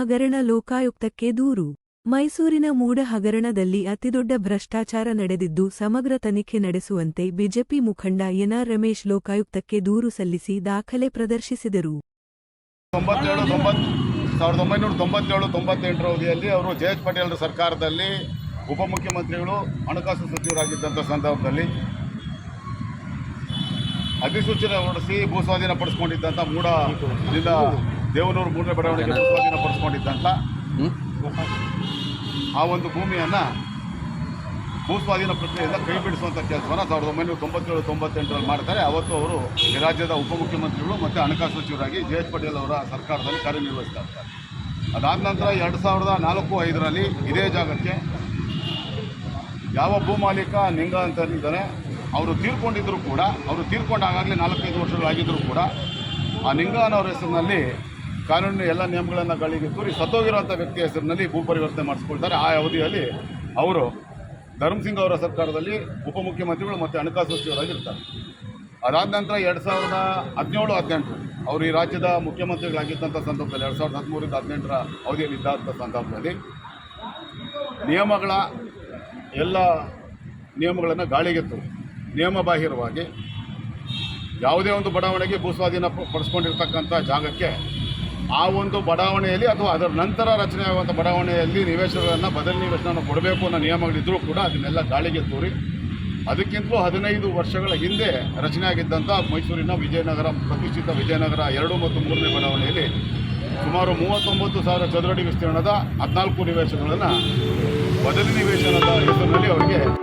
ಹಗರಣ ಲೋಕಾಯುಕ್ತಕ್ಕೆ ದೂರು. ಮೈಸೂರಿನ ಮೂಡ ಹಗರಣದಲ್ಲಿ ಅತಿದೊಡ್ಡ ಭ್ರಷ್ಟಾಚಾರ ನಡೆದಿದ್ದು ಸಮಗ್ರ ತನಿಖೆ ನಡೆಸುವಂತೆ ಬಿಜೆಪಿ ಮುಖಂಡ ಎನ್ಆರ್ ರಮೇಶ್ ಲೋಕಾಯುಕ್ತಕ್ಕೆ ದೂರು ಸಲ್ಲಿಸಿ ದಾಖಲೆ ಪ್ರದರ್ಶಿಸಿದರು. ಸಾವಿರದ ಒಂಬೈನೂರ ತೊಂಬತ್ತೇಳು, ತೊಂಬತ್ತೆಂಟರ ಅವಧಿಯಲ್ಲಿ ಅವರು ಜೆ ಎಚ್ ಪಟೇಲ್ ಸರ್ಕಾರದಲ್ಲಿ ಉಪಮುಖ್ಯಮಂತ್ರಿಗಳು, ಹಣಕಾಸು ಸಚಿವರಾಗಿದ್ದಂಥ ಸಂದರ್ಭದಲ್ಲಿ ಅಧಿಸೂಚನೆ ಹೊರಡಿಸಿ ಭೂಸ್ವಾಧೀನಪಡಿಸಿಕೊಂಡಿದ್ದಂಥ ಮೂಡ ಇಲ್ಲಿಂದ ದೇವನೂರು ಮೂರನೇ ಬಡಾವಣೆಗೆ ಸ್ವಾಧೀನ ಪಡಿಸ್ಕೊಂಡಿದ್ದಂಥ ಆ ಒಂದು ಭೂಮಿಯನ್ನು ಭೂಸ್ವಾಧೀನ ಪ್ರಕ್ರಿಯೆಯಿಂದ ಕೈ ಬಿಡಿಸುವಂಥ ಕೆಲಸವನ್ನು ಸಾವಿರದ ಒಂಬೈನೂರ ತೊಂಬತ್ತೇಳು ತೊಂಬತ್ತೆಂಟರಲ್ಲಿ ಮಾಡ್ತಾರೆ. ಅವತ್ತು ಅವರು ಈ ರಾಜ್ಯದ ಉಪಮುಖ್ಯಮಂತ್ರಿಗಳು ಮತ್ತು ಹಣಕಾಸು ಸಚಿವರಾಗಿ ಜೆ ಎಚ್ ಪಟೇಲ್ ಅವರ ಸರ್ಕಾರದಲ್ಲಿ ಕಾರ್ಯನಿರ್ವಹಿಸ್ತಾ ಇರ್ತಾರೆ ಅದಾದ ನಂತರ ಎರಡು ಸಾವಿರದ ನಾಲ್ಕು ಐದರಲ್ಲಿ ಇದೇ ಜಾಗಕ್ಕೆ ಯಾವ ಭೂಮಾಲೀಕ ನಿಂಗ ಅಂತ ಇದ್ದಾರೆ ಅವರು ತೀರ್ಕೊಂಡಿದ್ರು ಕೂಡ ಅವರು ತೀರ್ಕೊಂಡಾಗಲೇ ನಾಲ್ಕೈದು ವರ್ಷಗಳಾಗಿದ್ದರೂ ಕೂಡ ಆ ನಿಂಗ ಅನ್ನೋರ ಹೆಸರಿನಲ್ಲಿ ಕಾನೂನಿನ ಎಲ್ಲ ನಿಯಮಗಳನ್ನು ಗಳಿಗೆ ತೂರಿ ಸತ್ತೋಗಿರುವಂಥ ವ್ಯಕ್ತಿಯ ಹೆಸರಿನಲ್ಲಿ ಭೂ ಪರಿವರ್ತನೆ ಮಾಡಿಸ್ಕೊಳ್ತಾರೆ. ಆ ಅವಧಿಯಲ್ಲಿ ಅವರು ಧರ್ಮಸಿಂಗ್ ಅವರ ಸರ್ಕಾರದಲ್ಲಿ ಉಪಮುಖ್ಯಮಂತ್ರಿಗಳು ಮತ್ತು ಹಣಕಾಸು ಸಚಿವರಾಗಿರ್ತಾರೆ. ಅದಾದ ನಂತರ ಎರಡು ಸಾವಿರದ ಹದಿನೇಳು, ಹದಿನೆಂಟು ಅವರು ಈ ರಾಜ್ಯದ ಮುಖ್ಯಮಂತ್ರಿಗಳಾಗಿದ್ದಂಥ ಸಂದರ್ಭದಲ್ಲಿ ಎರಡು ಸಾವಿರದ ಹದಿಮೂರಿಂದ ಹದಿನೆಂಟರ ಅವಧಿಯಲ್ಲಿ ಇದ್ದಂಥ ಸಂದರ್ಭದಲ್ಲಿ ನಿಯಮಗಳ ಎಲ್ಲ ನಿಯಮಗಳನ್ನು ಗಾಳಿಗೆ ನಿಯಮ ನಿಯಮಬಾಹಿರವಾಗಿ ಯಾವುದೇ ಒಂದು ಬಡಾವಣೆಗೆ ಭೂಸ್ವಾಧೀನ ಪಡಿಸ್ಕೊಂಡಿರ್ತಕ್ಕಂಥ ಜಾಗಕ್ಕೆ ಆ ಒಂದು ಬಡಾವಣೆಯಲ್ಲಿ ಅಥವಾ ಅದರ ನಂತರ ರಚನೆ ಆಗುವಂಥ ಬಡಾವಣೆಯಲ್ಲಿ ನಿವೇಶನಗಳನ್ನು ಬದಲಿ ನಿವೇಶನವನ್ನು ಕೊಡಬೇಕು ಅನ್ನೋ ನಿಯಮಗಳಿದ್ದರೂ ಕೂಡ ಅದನ್ನೆಲ್ಲ ಗಾಳಿಗೆ ತೋರಿ ಅದಕ್ಕಿಂತಲೂ ಹದಿನೈದು ವರ್ಷಗಳ ಹಿಂದೆ ರಚನೆ ಆಗಿದ್ದಂಥ ಮೈಸೂರಿನ ವಿಜಯನಗರ, ಪ್ರತಿಷ್ಠಿತ ವಿಜಯನಗರ ಎರಡು ಮತ್ತು ಮೂರನೇ ಬಡಾವಣೆಯಲ್ಲಿ ಸುಮಾರು ಮೂವತ್ತೊಂಬತ್ತು ಸಾವಿರ ಚದರಡಿ ವಿಸ್ತೀರ್ಣದ ಹದಿನಾಲ್ಕು ನಿವೇಶನಗಳನ್ನು ಬದಲಿ ನಿವೇಶನದ ಹೆಸರಿನಲ್ಲಿ ಅವರಿಗೆ